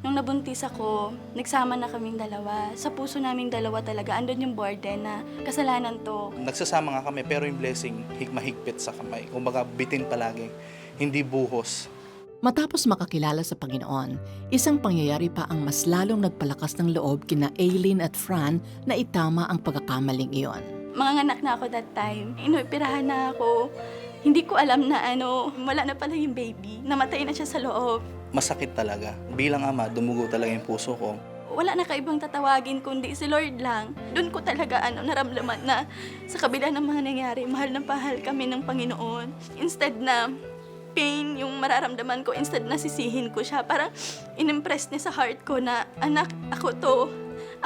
Nung nabuntis ako, nagsama na kaming dalawa. Sa puso naming dalawa talaga, andun yung burden na kasalanan to. Nagsasama nga kami pero yung blessing hig mahigpit sa kamay. Kumbaga bitin palagi, hindi buhos. Matapos makakilala sa Panginoon, isang pangyayari pa ang mas lalong nagpalakas ng loob kina Aileen at Fran na itama ang pagkakamaling iyon. Mga anak na ako that time. Inoperahan na ako. Hindi ko alam na ano, wala na pala yung baby. Namatay na siya sa loob. Masakit talaga. Bilang ama, dumugo talaga yung puso ko. Wala na kaibang tatawagin kundi si Lord lang. Doon ko talaga ano, naramdaman na sa kabila ng mga nangyari, mahal na mahal kami ng Panginoon. Instead na pain yung mararamdaman ko, instead na sisihin ko siya, parang inimpress niya sa heart ko na, anak, ako to.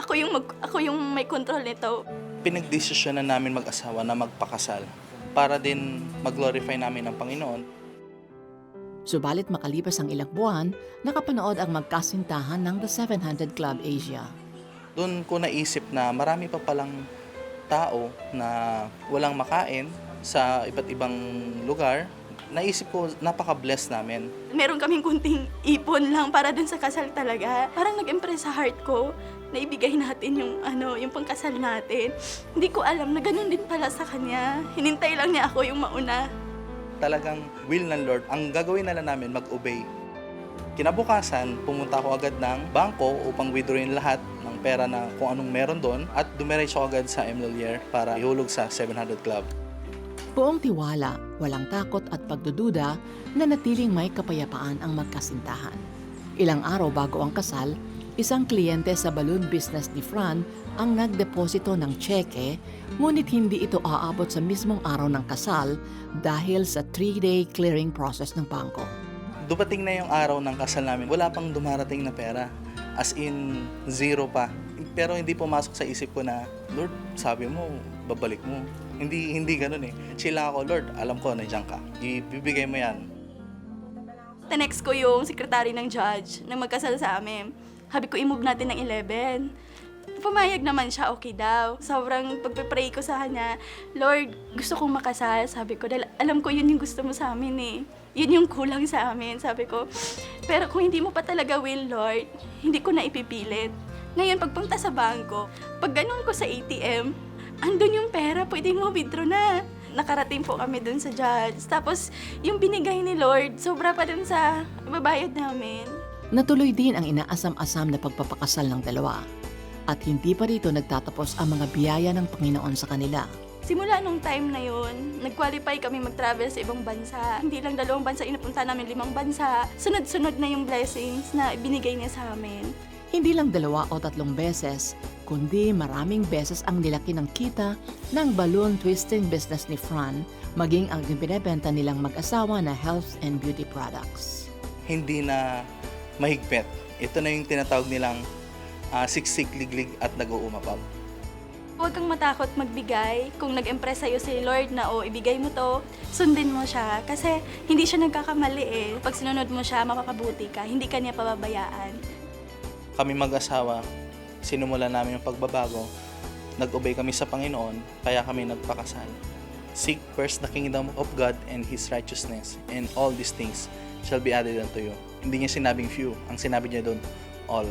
Ako yung, mag, ako yung may control nito. Pinagdesisyon na namin mag-asawa na magpakasal para din mag-glorify namin ang Panginoon. Subalit makalipas ang ilang buwan, nakapanood ang magkasintahan ng The 700 Club Asia. Doon ko naisip na marami pa palang tao na walang makain sa iba't ibang lugar. Naisip ko, napaka-blessed namin. Meron kaming kunting ipon lang para dun sa kasal talaga. Parang nag-impress sa heart ko na ibigay natin yung ano, yung pangkasal natin. Hindi ko alam na ganun din pala sa kanya. Hinintay lang niya ako yung mauna. Talagang will ng Lord. Ang gagawin na lang namin, mag-obey. Kinabukasan, pumunta ako agad ng bangko upang withdrawin lahat ng pera na kung anong meron doon at dumiretso agad sa Emilier para ihulog sa 700 Club. Buong tiwala, walang takot at pagdududa na natiling may kapayapaan ang magkasintahan. Ilang araw bago ang kasal, isang kliyente sa balloon business ni Fran ang nagdeposito ng tseke, ngunit hindi ito aabot sa mismong araw ng kasal dahil sa three-day clearing process ng bangko. Dumating na yung araw ng kasal namin, wala pang dumarating na pera. As in, zero pa. Pero hindi pumasok sa isip ko na, Lord, sabi mo, babalik mo. Hindi hindi ganun eh. Chill lang ako, Lord, alam ko, nandiyan ka. Ibibigay mo yan. Tinext ko yung secretary ng judge na magkasal sa amin. Habi ko, i-move natin ng 11. Pumayag naman siya, okay daw. Sobrang pagpe-pray ko sa kanya, Lord, gusto kong makasal. Sabi ko, dahil alam ko yun yung gusto mo sa amin eh. Yun yung kulang sa amin, sabi ko. Pero kung hindi mo pa talaga will, Lord, hindi ko na ipipilit. Ngayon, pagpunta sa bangko, pag ganun ko sa ATM, andun yung pera, pwede mo withdraw na. Nakarating po kami dun sa judge. Tapos, yung binigay ni Lord, sobra pa dun sa babayad namin. Natuloy din ang inaasam-asam na pagpapakasal ng dalawa. At hindi pa rito nagtatapos ang mga biyaya ng Panginoon sa kanila. Simula nung time na yun, nag-qualify kami mag-travel sa ibang bansa. Hindi lang dalawang bansa, inapunta namin limang bansa. Sunod-sunod na yung blessings na binigay niya sa amin. Hindi lang dalawa o tatlong beses, kundi maraming beses ang nilaki ng kita ng balloon twisting business ni Fran, maging ang binibenta nilang mag-asawa na health and beauty products. Hindi na mahigpit. Ito na yung tinatawag nilang ah, siksik, liglig at nag-uumapag. Huwag kang matakot magbigay. Kung nag-impress sa'yo si Lord na, o ibigay mo to, sundin mo siya. Kasi hindi siya nagkakamali eh. Pag sinunod mo siya, makakabuti ka. Hindi ka niya pababayaan. Kami mag-asawa, sinumulan namin yung pagbabago. Nag-obey kami sa Panginoon, kaya kami nagpakasal. Seek first the kingdom of God and His righteousness, and all these things shall be added unto you. Hindi niya sinabing few, ang sinabi niya doon, all.